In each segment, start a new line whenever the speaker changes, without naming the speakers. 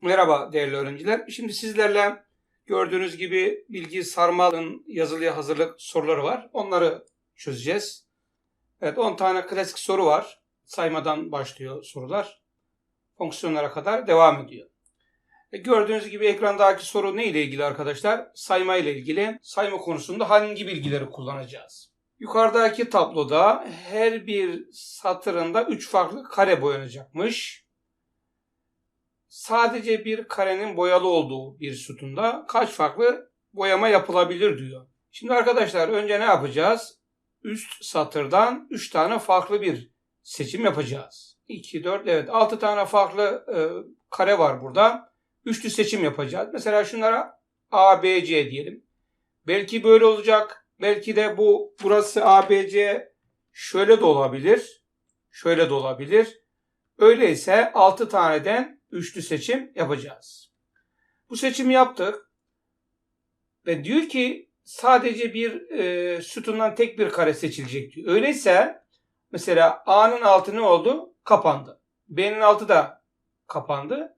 Merhaba değerli öğrenciler. Şimdi sizlerle gördüğünüz gibi Bilgi Sarmal'ın yazılıya hazırlık soruları var. Onları çözeceğiz. Evet 10 tane klasik soru var. Saymadan başlıyor sorular. Fonksiyonlara kadar devam ediyor. E, gördüğünüz gibi ekrandaki soru ne ile ilgili arkadaşlar? Sayma ile ilgili. Sayma konusunda hangi bilgileri kullanacağız? Yukarıdaki tabloda her bir satırında 3 farklı kare boyanacakmış sadece bir karenin boyalı olduğu bir sütunda kaç farklı boyama yapılabilir diyor. Şimdi arkadaşlar önce ne yapacağız? Üst satırdan 3 tane farklı bir seçim yapacağız. 2, 4, evet 6 tane farklı e, kare var burada. Üçlü seçim yapacağız. Mesela şunlara A, B, C diyelim. Belki böyle olacak. Belki de bu burası A, B, C şöyle de olabilir. Şöyle de olabilir. Öyleyse 6 taneden üçlü seçim yapacağız. Bu seçimi yaptık. Ve diyor ki sadece bir e, sütundan tek bir kare seçilecek diyor. Öyleyse mesela A'nın altı ne oldu? Kapandı. B'nin altı da kapandı.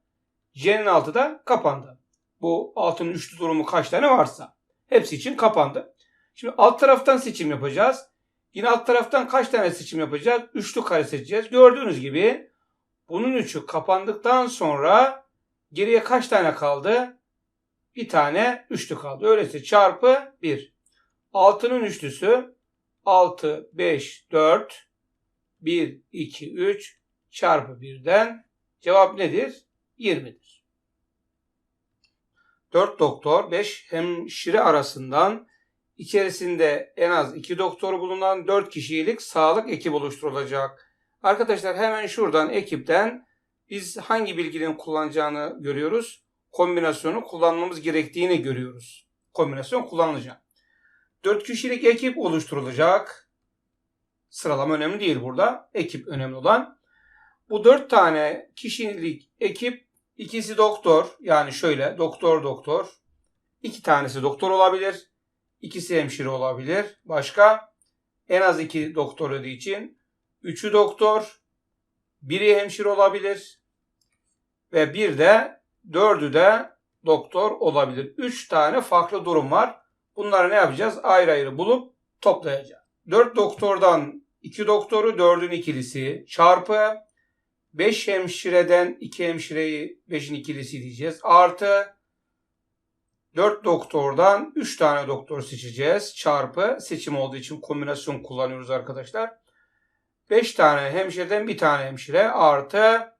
C'nin altı da kapandı. Bu altının üçlü durumu kaç tane varsa. Hepsi için kapandı. Şimdi alt taraftan seçim yapacağız. Yine alt taraftan kaç tane seçim yapacağız? Üçlü kare seçeceğiz. Gördüğünüz gibi bunun üçü kapandıktan sonra geriye kaç tane kaldı? Bir tane üçlü kaldı. Öyleyse çarpı 1. 6'nın üçlüsü 6, 5, 4, 1, 2, 3 çarpı 1'den cevap nedir? 20'dir. 4 doktor 5 hemşire arasından içerisinde en az 2 doktor bulunan 4 kişilik sağlık ekibi oluşturulacak. Arkadaşlar hemen şuradan ekipten biz hangi bilginin kullanacağını görüyoruz. Kombinasyonu kullanmamız gerektiğini görüyoruz. Kombinasyon kullanılacak. 4 kişilik ekip oluşturulacak. Sıralama önemli değil burada. Ekip önemli olan. Bu 4 tane kişilik ekip ikisi doktor yani şöyle doktor doktor. iki tanesi doktor olabilir. ikisi hemşire olabilir. Başka en az iki doktor ödediği için Üçü doktor, biri hemşire olabilir ve bir de dördü de doktor olabilir. Üç tane farklı durum var. Bunları ne yapacağız? Ayrı ayrı bulup toplayacağız. Dört doktordan iki doktoru, dördün ikilisi çarpı beş hemşireden iki hemşireyi beşin ikilisi diyeceğiz. Artı dört doktordan üç tane doktor seçeceğiz. Çarpı seçim olduğu için kombinasyon kullanıyoruz arkadaşlar. 5 tane hemşireden bir tane hemşire artı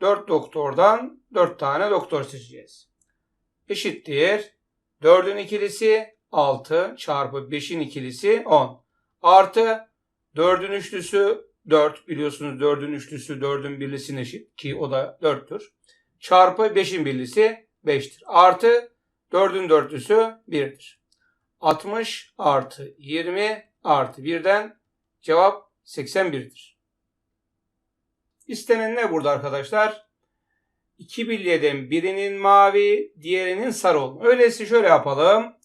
4 doktordan 4 tane doktor seçeceğiz. Eşittir. 4'ün ikilisi 6 çarpı 5'in ikilisi 10. Artı 4'ün üçlüsü 4 biliyorsunuz 4'ün üçlüsü 4'ün birlisine eşit ki o da 4'tür. Çarpı 5'in birlisi 5'tir. Artı 4'ün dörtlüsü 1'dir. 60 artı 20 artı 1'den cevap 81'dir. İstenen ne burada arkadaşlar? İki bilyeden birinin mavi, diğerinin sarı olma. Öyleyse şöyle yapalım.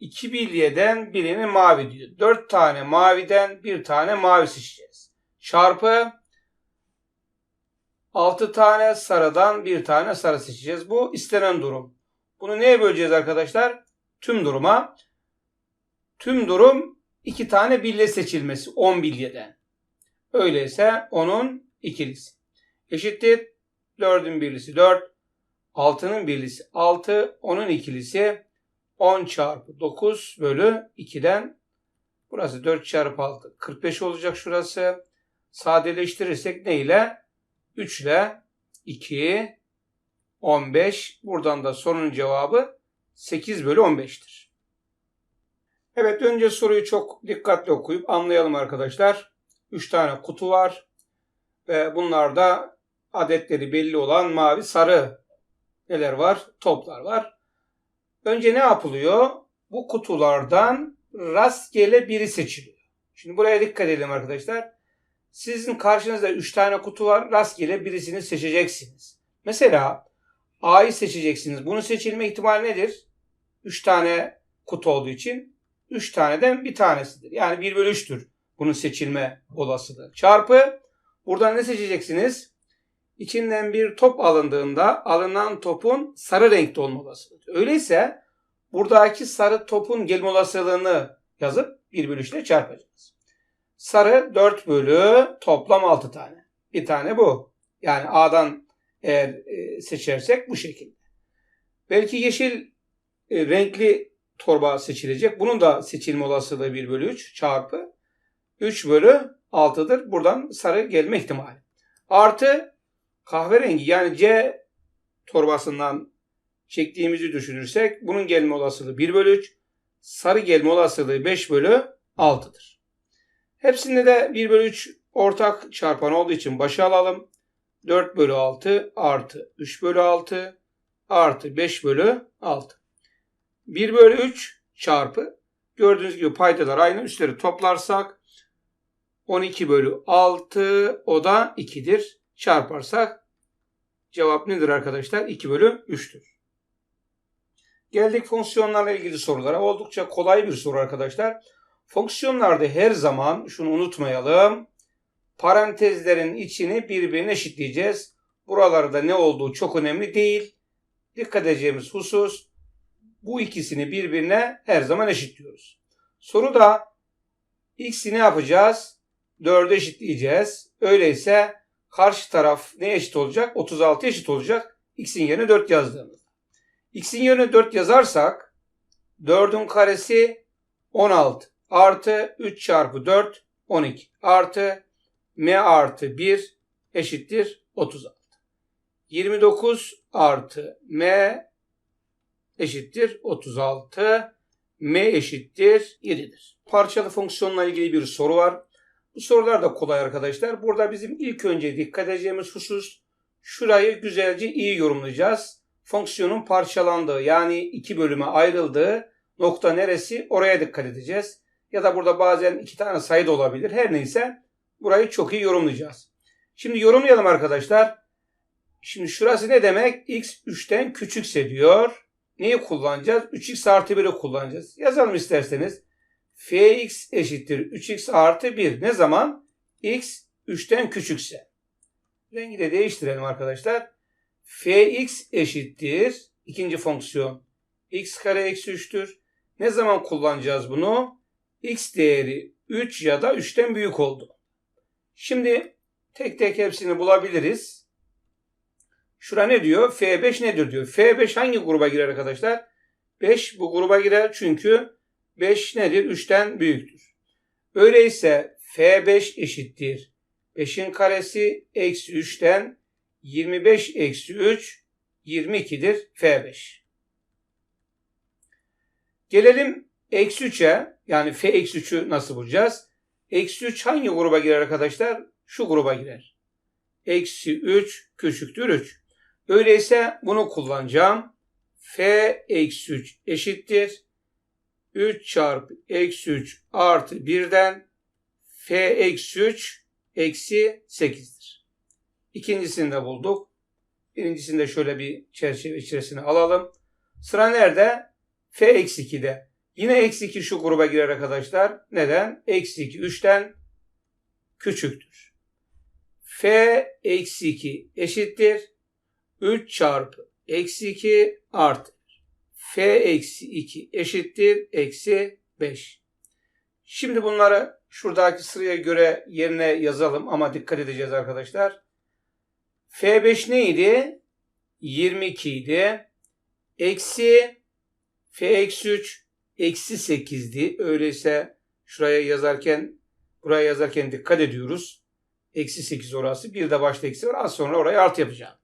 İki bilyeden birinin mavi diyor. Dört tane maviden bir tane mavi seçeceğiz. Çarpı altı tane sarıdan bir tane sarı seçeceğiz. Bu istenen durum. Bunu neye böleceğiz arkadaşlar? Tüm duruma. Tüm durum iki tane bilye seçilmesi 10 bilyeden. Öyleyse onun ikilisi. Eşittir 4'ün birlisi 4, 6'nın birlisi 6, onun ikilisi 10 çarpı 9 bölü 2'den burası 4 çarpı 6 45 olacak şurası. Sadeleştirirsek ne ile? 3 ile 2 15 buradan da sorunun cevabı 8 bölü 15'tir. Evet önce soruyu çok dikkatli okuyup anlayalım arkadaşlar. 3 tane kutu var. Ve bunlarda adetleri belli olan mavi sarı neler var? Toplar var. Önce ne yapılıyor? Bu kutulardan rastgele biri seçiliyor. Şimdi buraya dikkat edelim arkadaşlar. Sizin karşınızda 3 tane kutu var. Rastgele birisini seçeceksiniz. Mesela A'yı seçeceksiniz. Bunun seçilme ihtimali nedir? 3 tane kutu olduğu için 3 taneden bir tanesidir. Yani 1 bölü 3'tür bunun seçilme olasılığı. Çarpı buradan ne seçeceksiniz? içinden bir top alındığında alınan topun sarı renkte olma olasılığı. Öyleyse buradaki sarı topun gelme olasılığını yazıp 1 bölü 3 ile çarpacağız. Sarı 4 bölü toplam 6 tane. Bir tane bu. Yani A'dan eğer e, seçersek bu şekilde. Belki yeşil e, renkli torba seçilecek. Bunun da seçilme olasılığı 1 bölü 3 çarpı 3 bölü 6'dır. Buradan sarı gelme ihtimali. Artı kahverengi yani C torbasından çektiğimizi düşünürsek bunun gelme olasılığı 1 bölü 3. Sarı gelme olasılığı 5 bölü 6'dır. Hepsinde de 1 bölü 3 ortak çarpan olduğu için başa alalım. 4 bölü 6 artı 3 bölü 6 artı 5 bölü 6. 1 bölü 3 çarpı gördüğünüz gibi paydalar aynı üstleri toplarsak 12 bölü 6 o da 2'dir. Çarparsak cevap nedir arkadaşlar? 2 bölü 3'tür. Geldik fonksiyonlarla ilgili sorulara. Oldukça kolay bir soru arkadaşlar. Fonksiyonlarda her zaman şunu unutmayalım. Parantezlerin içini birbirine eşitleyeceğiz. Buralarda ne olduğu çok önemli değil. Dikkat edeceğimiz husus bu ikisini birbirine her zaman eşitliyoruz. Soruda x'i ne yapacağız? 4'e eşitleyeceğiz. Öyleyse karşı taraf ne eşit olacak? 36 eşit olacak. x'in yerine 4 yazdığımızda. x'in yerine 4 yazarsak 4'ün karesi 16 artı 3 çarpı 4 12 artı m artı 1 eşittir 36. 29 artı m eşittir 36. m eşittir 7'dir. Parçalı fonksiyonla ilgili bir soru var. Bu sorular da kolay arkadaşlar. Burada bizim ilk önce dikkat edeceğimiz husus şurayı güzelce iyi yorumlayacağız. Fonksiyonun parçalandığı yani iki bölüme ayrıldığı nokta neresi oraya dikkat edeceğiz. Ya da burada bazen iki tane sayı da olabilir. Her neyse burayı çok iyi yorumlayacağız. Şimdi yorumlayalım arkadaşlar. Şimdi şurası ne demek? x 3'ten küçükse diyor. Neyi kullanacağız? 3x artı 1'i kullanacağız. Yazalım isterseniz. fx eşittir 3x artı 1. Ne zaman? x 3'ten küçükse. Rengi de değiştirelim arkadaşlar. fx eşittir. ikinci fonksiyon. x kare eksi 3'tür. Ne zaman kullanacağız bunu? x değeri 3 ya da 3'ten büyük oldu. Şimdi tek tek hepsini bulabiliriz. Şura ne diyor? F5 nedir diyor. F5 hangi gruba girer arkadaşlar? 5 bu gruba girer çünkü 5 nedir? 3'ten büyüktür. Öyleyse F5 eşittir. 5'in karesi eksi 3'ten 25 eksi 3 22'dir F5. Gelelim eksi 3'e yani F eksi 3'ü nasıl bulacağız? Eksi 3 hangi gruba girer arkadaşlar? Şu gruba girer. Eksi 3 küçüktür 3. Öyleyse bunu kullanacağım. F eksi 3 eşittir. 3 çarpı eksi 3 artı 1'den F eksi 3 eksi 8'dir. İkincisini de bulduk. Birincisini de şöyle bir çerçeve içerisine alalım. Sıra nerede? F eksi 2'de. Yine eksi 2 şu gruba girer arkadaşlar. Neden? Eksi 2 3'ten küçüktür. F eksi 2 eşittir. 3 çarpı eksi 2 artı F eksi 2 eşittir. Eksi 5. Şimdi bunları şuradaki sıraya göre yerine yazalım ama dikkat edeceğiz arkadaşlar. F5 neydi? 22 idi. Eksi F eksi 3 eksi 8'di. Öyleyse şuraya yazarken buraya yazarken dikkat ediyoruz. Eksi 8 orası. Bir de başta eksi var. Az sonra oraya artı yapacağım.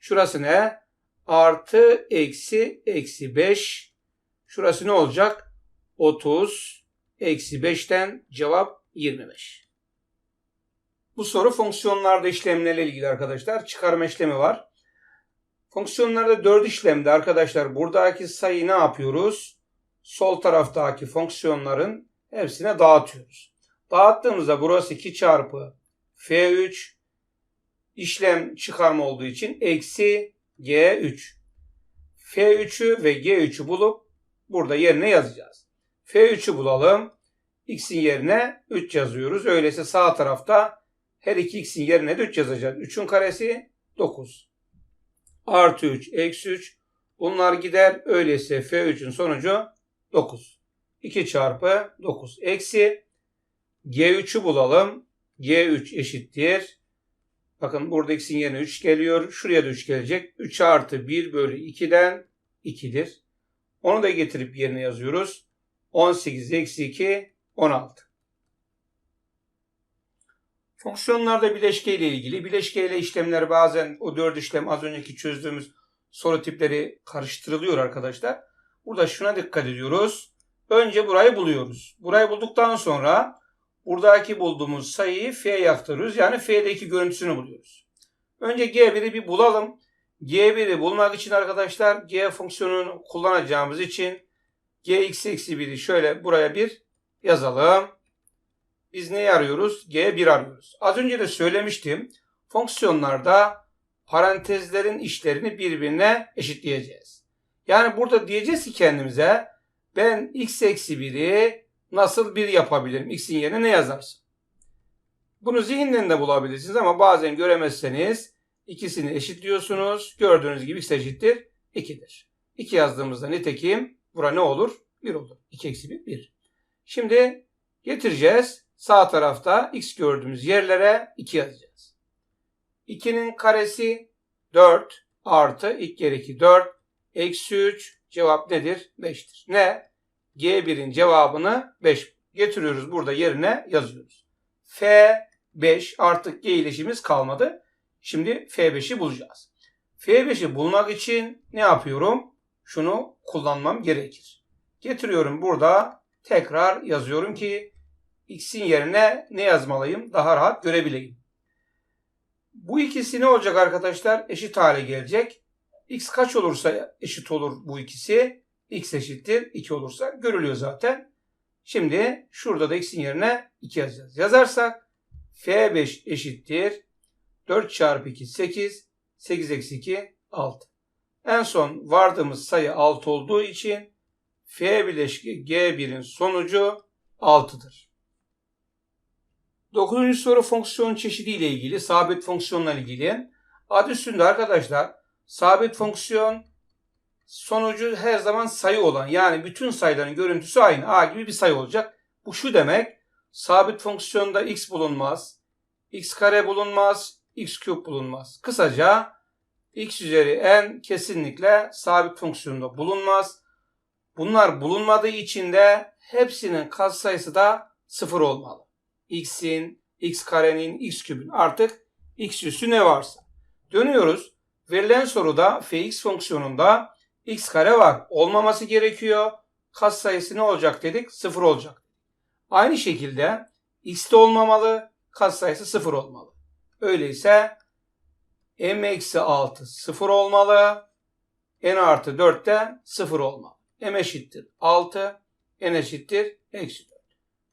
Şurası ne? Artı eksi eksi 5. Şurası ne olacak? 30 eksi 5'ten cevap 25. Bu soru fonksiyonlarda işlemlerle ilgili arkadaşlar. Çıkarma işlemi var. Fonksiyonlarda 4 işlemde arkadaşlar buradaki sayıyı ne yapıyoruz? Sol taraftaki fonksiyonların hepsine dağıtıyoruz. Dağıttığımızda burası 2 çarpı F3 işlem çıkarma olduğu için eksi G3. F3'ü ve G3'ü bulup burada yerine yazacağız. F3'ü bulalım. X'in yerine 3 yazıyoruz. Öyleyse sağ tarafta her iki X'in yerine de 3 yazacağız. 3'ün karesi 9. Artı 3 eksi 3. Bunlar gider. Öyleyse F3'ün sonucu 9. 2 çarpı 9 eksi G3'ü bulalım. G3 eşittir. Bakın burada x'in yerine 3 geliyor. Şuraya da 3 gelecek. 3 artı 1 bölü 2'den 2'dir. Onu da getirip yerine yazıyoruz. 18 eksi 2 16. Fonksiyonlarda bileşke ile ilgili. Bileşke ile işlemler bazen o dört işlem az önceki çözdüğümüz soru tipleri karıştırılıyor arkadaşlar. Burada şuna dikkat ediyoruz. Önce burayı buluyoruz. Burayı bulduktan sonra buradaki bulduğumuz sayıyı F'ye aktarıyoruz. Yani F'deki görüntüsünü buluyoruz. Önce G1'i bir bulalım. G1'i bulmak için arkadaşlar G fonksiyonunu kullanacağımız için Gx eksi 1'i şöyle buraya bir yazalım. Biz neyi arıyoruz? G1 arıyoruz. Az önce de söylemiştim. Fonksiyonlarda parantezlerin işlerini birbirine eşitleyeceğiz. Yani burada diyeceğiz ki kendimize ben x eksi 1'i nasıl 1 yapabilirim? X'in yerine ne yazarsın? Bunu zihinden de bulabilirsiniz ama bazen göremezseniz ikisini eşitliyorsunuz. Gördüğünüz gibi x eşittir 2'dir. 2 yazdığımızda nitekim bura ne olur? 1 olur. 2 eksi 1 1. Şimdi getireceğiz. Sağ tarafta x gördüğümüz yerlere 2 yazacağız. 2'nin karesi 4 artı ilk kere 2 4 eksi 3 cevap nedir? 5'tir. Ne? G1'in cevabını 5 getiriyoruz burada yerine yazıyoruz. F5 artık G ile işimiz kalmadı. Şimdi F5'i bulacağız. F5'i bulmak için ne yapıyorum? Şunu kullanmam gerekir. Getiriyorum burada tekrar yazıyorum ki x'in yerine ne yazmalıyım? Daha rahat görebileyim. Bu ikisi ne olacak arkadaşlar? Eşit hale gelecek. x kaç olursa eşit olur bu ikisi. X eşittir 2 olursa görülüyor zaten. Şimdi şurada da x'in yerine 2 yazacağız. Yazarsak f5 eşittir 4 çarpı 2 8 8 eksi 2 6. En son vardığımız sayı 6 olduğu için f bileşki g1'in sonucu 6'dır. Dokuzuncu soru fonksiyon çeşidi ile ilgili, sabit fonksiyonla ilgili. Adı üstünde arkadaşlar sabit fonksiyon sonucu her zaman sayı olan yani bütün sayıların görüntüsü aynı. A gibi bir sayı olacak. Bu şu demek sabit fonksiyonda x bulunmaz, x kare bulunmaz, x küp bulunmaz. Kısaca x üzeri n kesinlikle sabit fonksiyonda bulunmaz. Bunlar bulunmadığı için de hepsinin katsayısı da sıfır olmalı x'in, x karenin, x kübün artık x üssü ne varsa. Dönüyoruz. Verilen soruda fx fonksiyonunda x kare var. Olmaması gerekiyor. Kat sayısı ne olacak dedik? Sıfır olacak. Aynı şekilde x de olmamalı. Kat sayısı sıfır olmalı. Öyleyse m eksi 6 sıfır olmalı. n artı 4 de sıfır olmalı. m eşittir 6. n eşittir eksi 4.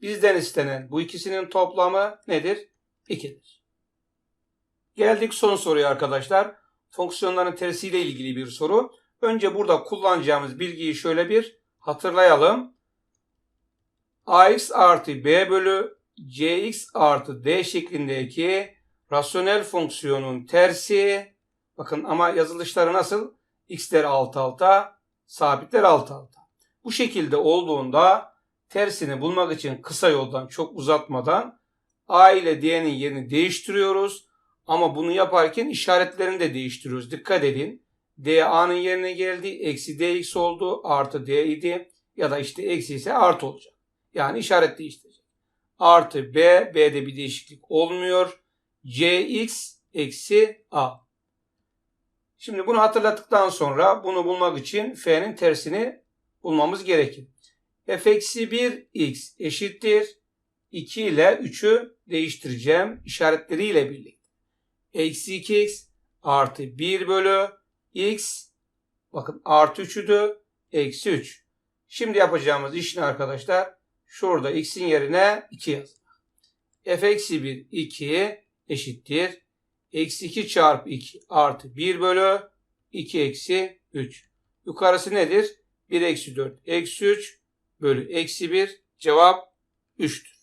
Bizden istenen bu ikisinin toplamı nedir? 2'dir. Geldik son soruya arkadaşlar. Fonksiyonların tersiyle ilgili bir soru. Önce burada kullanacağımız bilgiyi şöyle bir hatırlayalım. ax artı b bölü cx artı d şeklindeki rasyonel fonksiyonun tersi bakın ama yazılışları nasıl? x'ler alt alta, sabitler alt alta. Bu şekilde olduğunda tersini bulmak için kısa yoldan çok uzatmadan A ile D'nin yerini değiştiriyoruz. Ama bunu yaparken işaretlerini de değiştiriyoruz. Dikkat edin. D A'nın yerine geldi. Eksi DX oldu. Artı D idi. Ya da işte eksi ise artı olacak. Yani işaret değiştirecek. Artı B. B'de bir değişiklik olmuyor. CX eksi A. Şimdi bunu hatırlattıktan sonra bunu bulmak için F'nin tersini bulmamız gerekir f eksi 1 x eşittir 2 ile 3'ü değiştireceğim işaretleriyle birlikte. Eksi 2x artı 1 bölü x bakın artı 3'üdü eksi 3. Şimdi yapacağımız iş ne arkadaşlar? Şurada x'in yerine 2 yazmak. f eksi 1 2 eşittir. Eksi 2 çarpı 2 artı 1 bölü 2 eksi 3. Yukarısı nedir? 1 eksi 4 eksi 3 bölü eksi 1 cevap 3'tür.